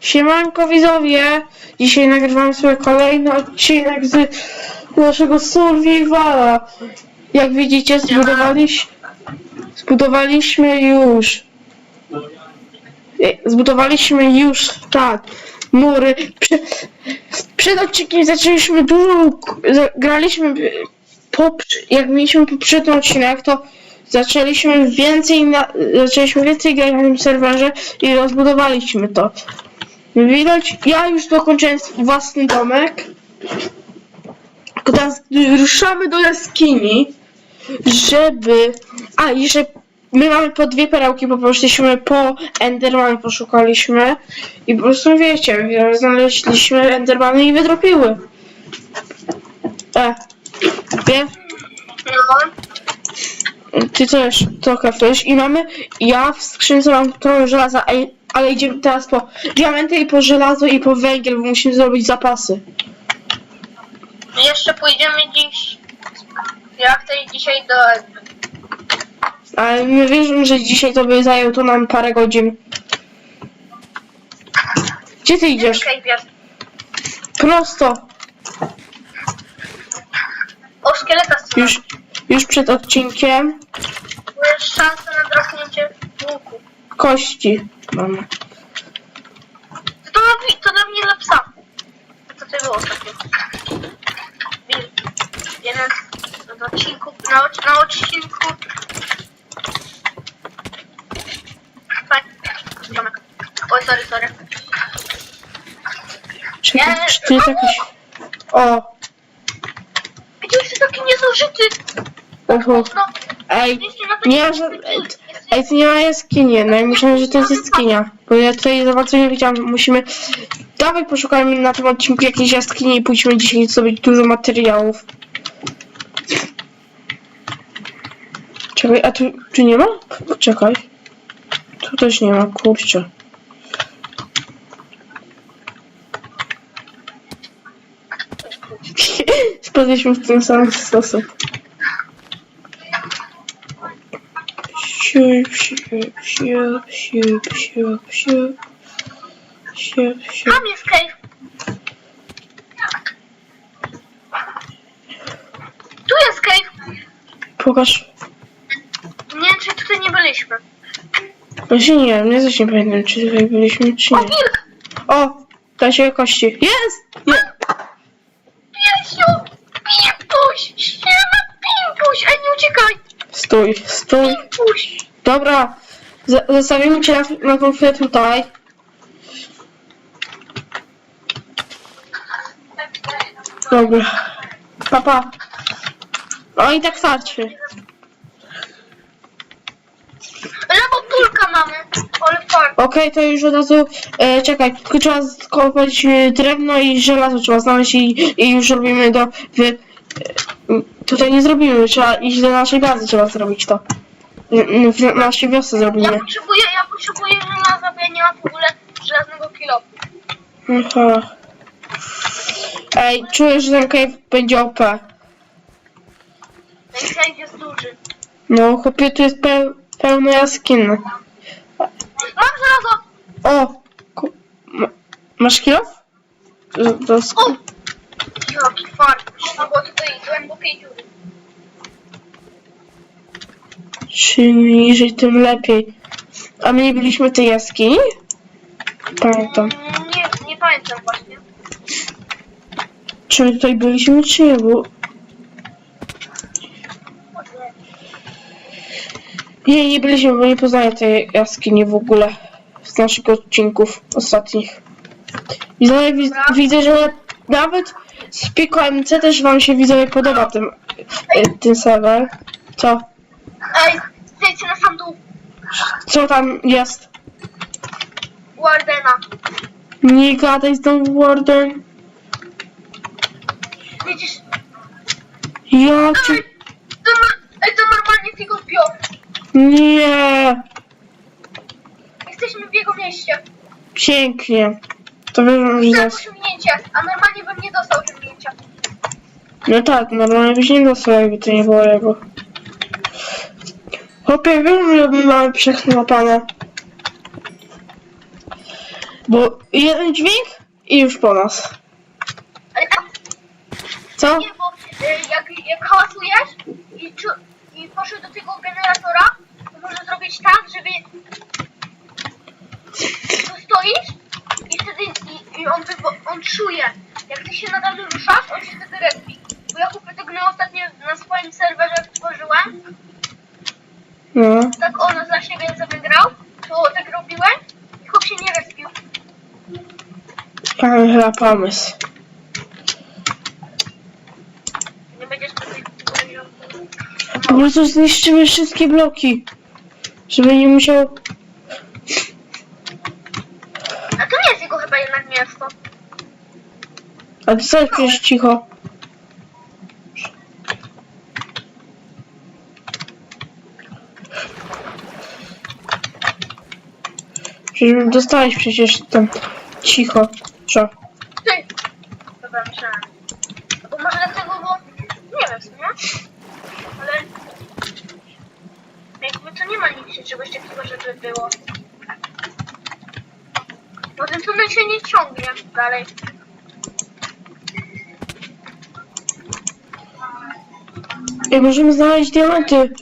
Siemanko widzowie! Dzisiaj nagrywamy sobie kolejny odcinek z naszego Survivala. Jak widzicie, zbudowaliśmy, zbudowaliśmy już. e, Zbudowaliśmy już, tak, mury. Prze, przed odcinkiem zaczęliśmy dużo, graliśmy po, jak mieliśmy poprzedni odcinek, to zaczęliśmy więcej, na, zaczęliśmy więcej grać na tym serwerze i rozbudowaliśmy to. Widać, ja już dokończyłem własny domek. Teraz ruszamy do jaskini, żeby... A, że my mamy po dwie perełki, bo poszliśmy po Enderman, poszukaliśmy i po prostu wiecie, znaleźliśmy Endermany i wydropiły. E, wie? Ty też trochę też i mamy, ja w skrzynce mam trochę żelaza, ale idziemy teraz po diamenty i po żelazo i po węgiel, bo musimy zrobić zapasy. Jeszcze pójdziemy dziś. Jak i dzisiaj do. Ale my wierzymy, że dzisiaj to by zajęło to nam parę godzin. Gdzie ty idziesz? Prosto. O szkieleta strzelam. Już, już przed odcinkiem Jest szansa na drapnięcie łuku. Kości mamy. To, to, dla, to dla mnie dla psa. Co to było? Bil. Jeden z odcinku. Na, odc- na odcinku. Fajnie. Ziomek. Oj, sorry, sorry. Czekaj, Nie, czy to jest jakiś... O, Gdzie jest taki niezużyty? oho. No, Ej, jeszcze na to nie ża- Ej, to nie ma jaskini, no i myślałem, że to jest jaskinia. Bo ja tutaj za bardzo nie wiedziałam, musimy... Dawaj poszukajmy na tym odcinku jakiejś jaskini i pójdźmy dzisiaj zrobić dużo materiałów. Czekaj, a tu, tu nie ma? Czekaj. Tu też nie ma, kurczę. Spadliśmy w ten sam sposób. Siup, siup, siup, siup, siup, siup. Siup, siup. Tam jest cave. Tu jest cave. Pokaż. Nie wiem, czy tutaj nie byliśmy. Właśnie nie wiem, ja też nie pamiętam, czy tutaj byliśmy, czy O, nie. wilk! O! Da się kości. Jest! Je Piesiu! Pimpuś! Siema, Pimpuś! Ej, nie uciekaj! stój, stój. Pimpuś! Dobra. Z zostawimy cię na, na tutaj. Dobra. Papa. O i tak starczy. Lewo pulka mamy! Okej, to już od razu, e, czekaj, tylko trzeba skopać e, drewno i żelazo trzeba znaleźć i, i już robimy do, w, e, tutaj nie zrobimy, trzeba iść do naszej bazy, trzeba zrobić to. W, w naszej wiosce Ja zrobimy. potrzebuję, ja potrzebuję żelaza, bo ja nie mam w ogóle żelaznego kilofu. Aha. Ej, czuję, że ten cave będzie OP. Ten jest duży. No, chłopie, tu jest peł, pełno jaskini. Mam żelazo! O! Ku, ma, masz kilof? To, to, O! Jaki fart. No bo tutaj głębokiej dziury. Czym niżej, tym lepiej. A my nie byliśmy w tej jaskini? Pamiętam. Mm, Nie, nie pamiętam właśnie. Czy my tutaj byliśmy, czy nie? Bo... Nie, nie byliśmy, bo nie poznaję tej jaskini w ogóle. Z naszych odcinków ostatnich. Widzowie, wi widzę, że nawet z Pico MC też wam się widzowie podoba ten, y, ten serwer. Co? Ej, zejdźcie na sam dół Co tam jest? Wardena. Nie gadaj z tą Warden. Widzisz? Ja cię... Ej, to, no- ej, to normalnie Figo wbił. Nie! Jesteśmy w jego mieście. Pięknie. To wierzę, że Za zaś... osiągnięcie, a normalnie bym nie dostał osiągnięcia. No tak, normalnie byś nie dostał, jakby to nie było jego. Chłopie, wiem, że my mamy przechlapane. Bo jeden dźwięk i już po nas. Ale tam Co? nie, bo y, jak, jak hałasujesz i, czu, i poszedł do tego generatora, to może zrobić tak, żeby tu stoisz i wtedy i, i on, wywo- on czuje. Jak ty się nadal ruszasz, on się wtedy respi. Bo ja kupię tego ostatnio na swoim serwerze jak tworzyłem, No. tak ono dla siebie sobie grał, to tak robiłem i chłop się nie respił. Mamy chyba pomysł. Nie będziesz tutaj Po prostu zniszczymy wszystkie bloki. Żeby nie musiał... A to nie jest jego chyba jednak miasto. A ty co przecież cicho? Przecież dostałeś przecież tam cicho. Co? Dobra, myślałem. Bo może dlatego, bo... Nie wiem w sumie. Ale... Jakby to nie ma nigdzie czegoś takiego, żeby było. Bo ten tunel się nie ciągnie dalej. I możemy znaleźć diamenty.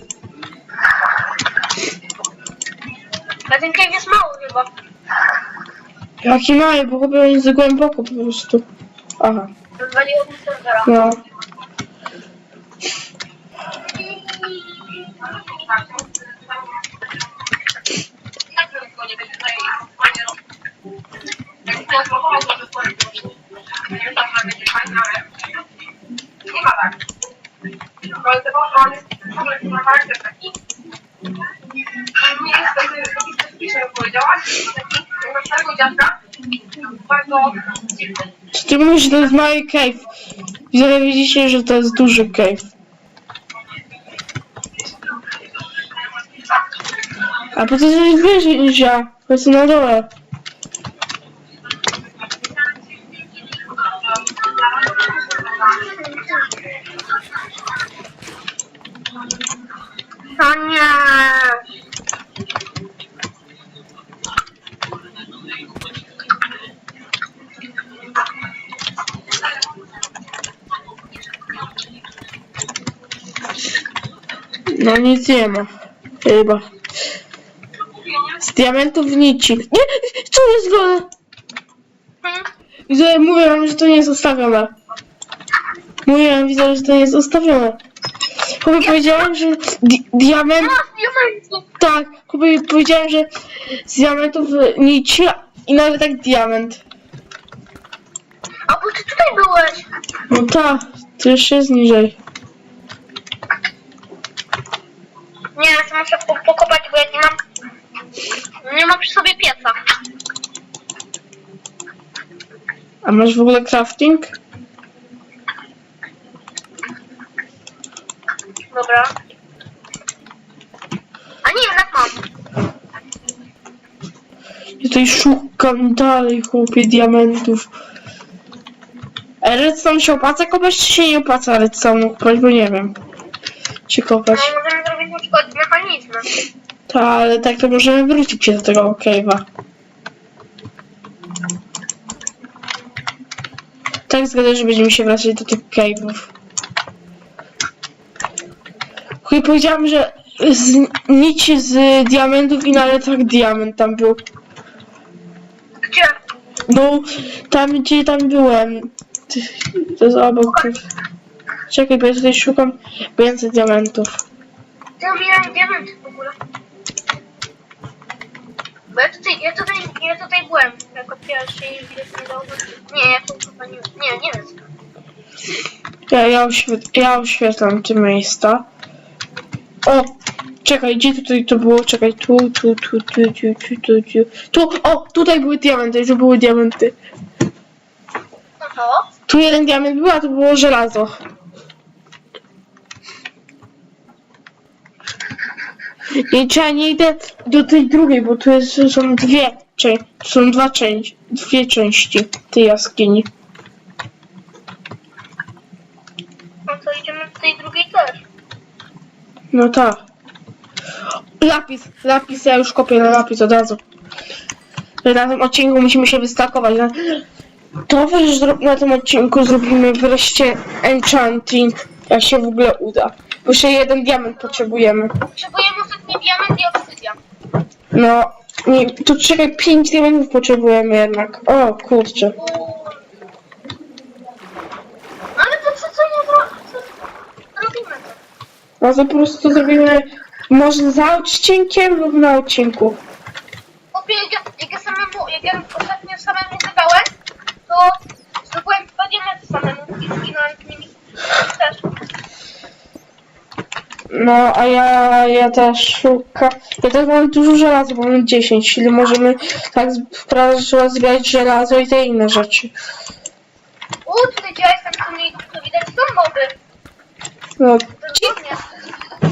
Hakimaje, bo chyba jest za głęboko po prostu. Aha. Wywaliło mi serwera. No. Nie, niestety, to powiedziałaś, czy ty mówisz, że to jest mały cave? Widzowie widzicie, że to jest duży cave. A po co wyżej niż ja? Po prostu na dole. To nie. No nic nie ma. Chyba. Z diamentów nici. Nie! Co jest? Hmm? Widzowie, mówię wam, że to nie jest ustawione. Mówiłem, widzę, że to nie jest ustawione. Chyba powiedziałem, że di diament... Tak, chyba powiedziałem, że z diamentów nici i nawet tak diament. A bo ty tutaj byłeś. No tak, to jeszcze jest niżej. Nie, to muszę po- pokopać, bo ja nie mam... Nie mam przy sobie pieca. A masz w ogóle crafting? Dobra. A nie, jednak mam. Ja tutaj szukam dalej, chłopie, diamentów. A redstone się opłaca kopać, czy się nie opłaca redstone kopać, bo nie wiem. Czy kopać. No, możemy zrobić na przykład Tak, ale tak to możemy wrócić się do tego cave'a. Tak zgadę, że będziemy się wracać do tych cave'ów. Chuj, powiedziałam, że z z diamentów i nawet tak diament tam był. Gdzie? No, tam gdzie tam byłem. To jest obok. Czekaj, bo ja tutaj szukam więcej diamentów. Ty omijam diamenty w ogóle. Bo ja tutaj, ja tutaj, ja tutaj byłem jako pierwszy i widać nie dało Nie, ja tu chyba nie, nie, nie wiem. Ja, ja, oświet, ja oświetlam te miejsca. O! Czekaj, gdzie tutaj to było? Czekaj, tu, tu, tu, tu, tu, tu, tu, tu. Tu, o! Tutaj były diamenty, tu były diamenty. No to? Tu jeden diament był, a tu było żelazo. I trzeba nie idę do tej drugiej, bo tu jest, są dwie, czy, są dwa części, dwie części tej jaskini. No to idziemy do tej drugiej też. No tak. Lapis, lapis, ja już kopię na lapis od razu. na tym odcinku musimy się wystakować. Na, to wiesz, na tym odcinku zrobimy wreszcie enchanting, jak się w ogóle uda. Bo Jeszcze jeden diament potrzebujemy. Potrzebujemy ostatni diament i obsydian. No, nie, tu czekaj, pięć diamentów potrzebujemy jednak. O kurczę. Ale to co, co nie zro... co robimy to? No to po prostu zrobimy może za odcinkiem lub na odcinku. Chłopie, jak ja, jak ja samemu, jak ja ostatnio samemu wybrałem, to zdobyłem dwa diamenty samemu i zginąłem z nimi też. No, a ja, ja też szukam. Ja też mam dużo żelaza, bo mam 10, czyli możemy tak wprawić, zbierać żelazo i te inne rzeczy. Uuu, tutaj gdzie ja jestem, to nie to widać są moby. No, Dosłownie.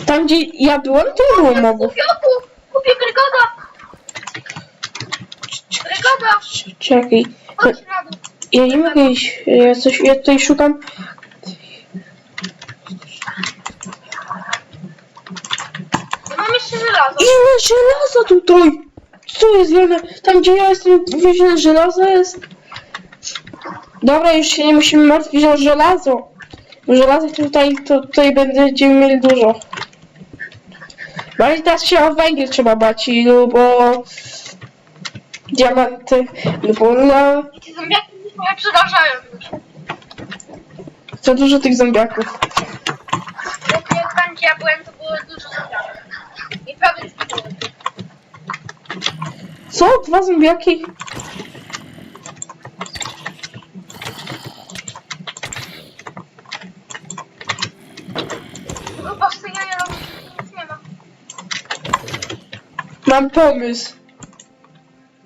tam gdzie ja byłem, to nie było mobów. Kupię, kupię, kupię Grygoda. Grygoda, Czekaj, chodź na dół. ja nie mogę iść, ja, coś, ja tutaj szukam. Ja mam jeszcze żelazo. Ile żelaza tutaj! Co jest wiele? Tam gdzie ja jestem, wiezione żelazo jest. Dobra, już się nie musimy martwić o żelazo. Żelazo tutaj, to tutaj będziemy mieli dużo. Bardziej teraz się o węgiel trzeba bać, i- bo diamenty, bo na Ci zombiaki mnie przerażają już. za dużo tych zombiaków. Jak gdzie ja byłem, to było dużo zombiaków. Prawie. Co? Dwa zombiaki? No robię, nic nie ma. Mam pomysł.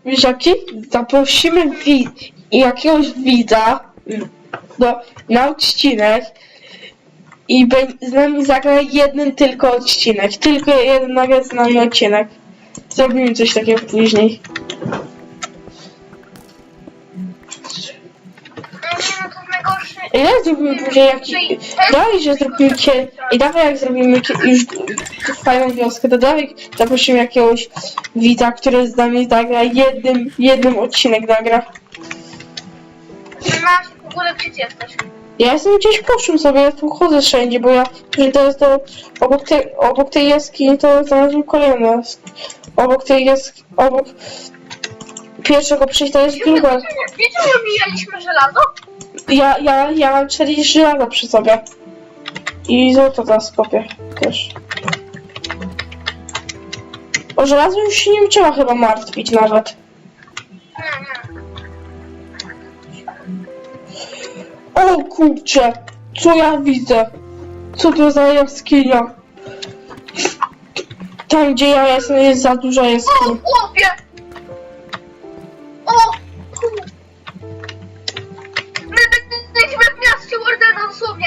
Wiesz jaki? Zaprosimy wi- jakiegoś widza do, na odcinek i z nami zagra jeden tylko odcinek. Tylko jeden nagle z nami odcinek. Zrobimy coś takiego później. Dawaj zrobimy później jaki... Dawaj, że zrobimy kie... I dawaj jak zrobimy już fajną wioskę, to dawaj zaprosimy jakiegoś widza, który z nami zagra jednym, jednym odcinek nagra. Masz w ogóle gdzie jesteś? Ja jestem gdzieś poszłem sobie, ja tu chodzę wszędzie, bo ja, że to jest to, obok, tej obok tej jaskini to znalazłem kolejne. Obok tej jaskini, obok pierwszego przejścia jest druga. Wiecie, że mijaliśmy żelazo? Ja, ja, ja mam 40 żelaza przy sobie. I złoto teraz kopię też. O żelazo już się nie trzeba chyba martwić nawet. O kurcze, co ja widzę? Co to za jaskinia? Tam gdzie ja jestem jest za duża O, jaskinia. chłopie! O, ku. My jesteśmy w mieście Wardena dosłownie.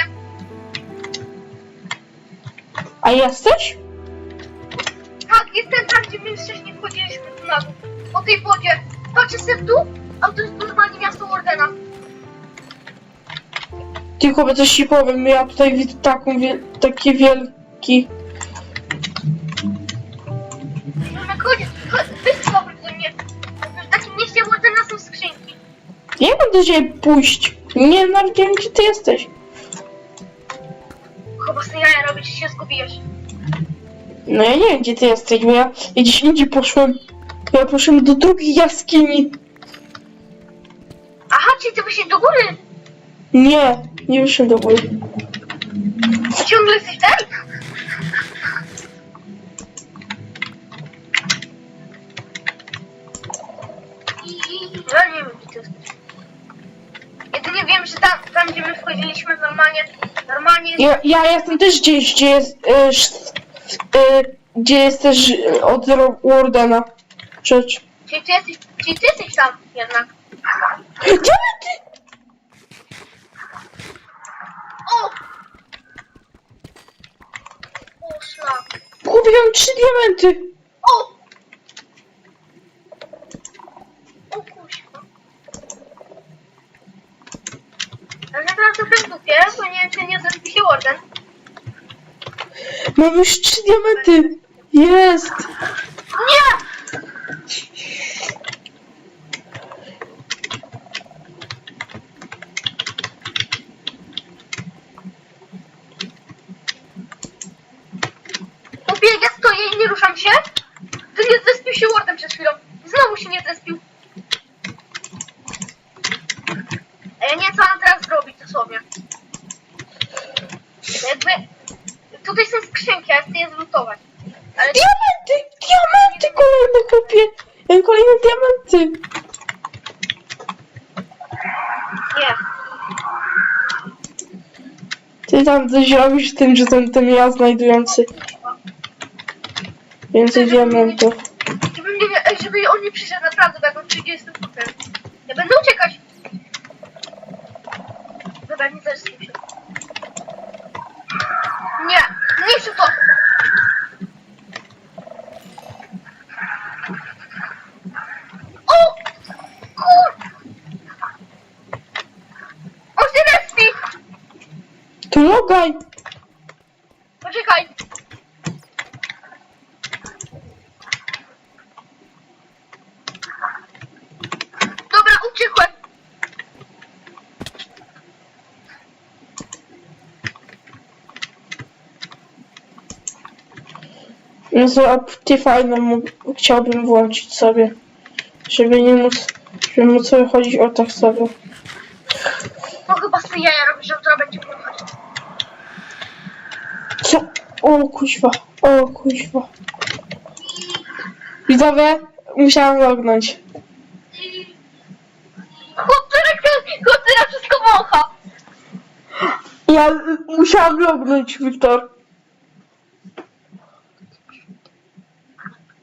A jesteś? Tak, jestem tam, gdzie my wcześniej wchodziliśmy tu na dół. Po tej wodzie. Patrzę sobie w dół, a to jest normalnie miasto Wardena. Tylko by coś ci powiem, ja tutaj widzę taką wiel taki wielki. Mamy chodź, chodź, wyschło do mnie. W takim mieście są skrzynki. Nie będę dzisiaj pójść. Nie nawet nie wiem gdzie ty jesteś. Chyba sobie jaja robić, się zgubiłeś. No ja nie wiem gdzie ty jesteś, bo ja, ja gdzieś indziej poszłem. Ja poszłem do drugiej jaskini. Aha, czyli ty właśnie do góry. Nie, nie wyszłem do góry. Ciągle jesteś tam? Ja nie wiem, gdzie ty jesteś. Jedynie wiem, że tam, tam gdzie my wchodziliśmy normalnie, normalnie Ja, ja jestem też gdzieś, gdzie jest, y, sz- y, gdzie jest też y, od Ro- Wardena. Rzecz. Czyli ty jesteś, czyli ty jesteś tam jednak. Diamenty! O! O, szlak. Kupiłem trzy diamenty. O! O kuźwa. Ale naprawdę bez dupie, bo nie wiem, czy nie zrobi się Warden. Mam już trzy diamenty. Jest. nie ruszam się. Ty nie zespił się Wardem przed chwilą. Znowu się nie zespił. Ja nie wiem, co mam teraz zrobić dosłownie. Jakby... Tutaj są skrzynki, a chcę je zlutować. Ale... Diamenty! Diamenty kolejne kupię! E, kolejne diamenty! Nie. Ty tam coś robisz tym, że ten, ten ja znajdujący więcej diamentów. Żeby, mnie, nie- żeby on nie przyszedł naprawdę, bo jak on przyjdzie, jestem super. Ja będę uciekać. Dobra, nie też się. Nie, nie chcę to. O! Kur... On się respi! To logaj! No to Optifine mógł- chciałbym włączyć sobie. Żeby nie móc, żeby móc sobie chodzić o tak sobie. No chyba tej jaja robisz, że to będzie płynąć. Co? O kuźwa, o kuźwa. Widzowie, musiałam lognąć. Chłopcy, chłopcy na wszystko wącha. Ja musiałam lognąć, Wiktor.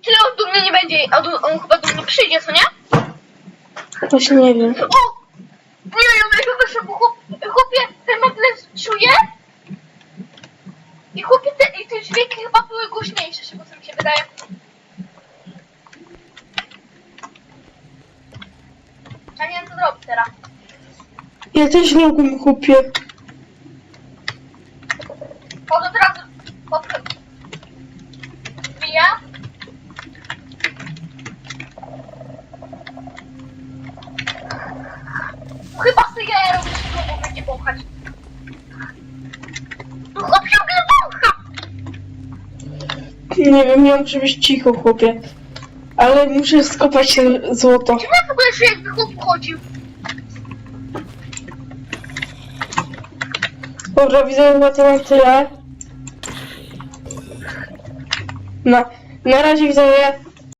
Tyle on do mnie nie będzie, a do, on chyba do mnie przyjdzie, co nie? Właśnie nie wiem. O! Nie wiem, jak to wyszło, bo chłop, chłopie, ten magnes czuje. I chłopie, te, i te dźwięki chyba były głośniejsze, z tego co mi się wydaje. Ja nie wiem, co zrobić teraz. Ja też logłem kupię. O, to teraz chłopie. Bije. Chyba sobie ja robię, że to będzie wąchać. No chłop ciągle wącha! Nie wiem, ja muszę być cicho, chłopie. Ale muszę skopać złoto. Czemu ja w ogóle czuję, jakby chłop chodził? Dobra, widzę chyba to na tyle. Na, na razie widzowie,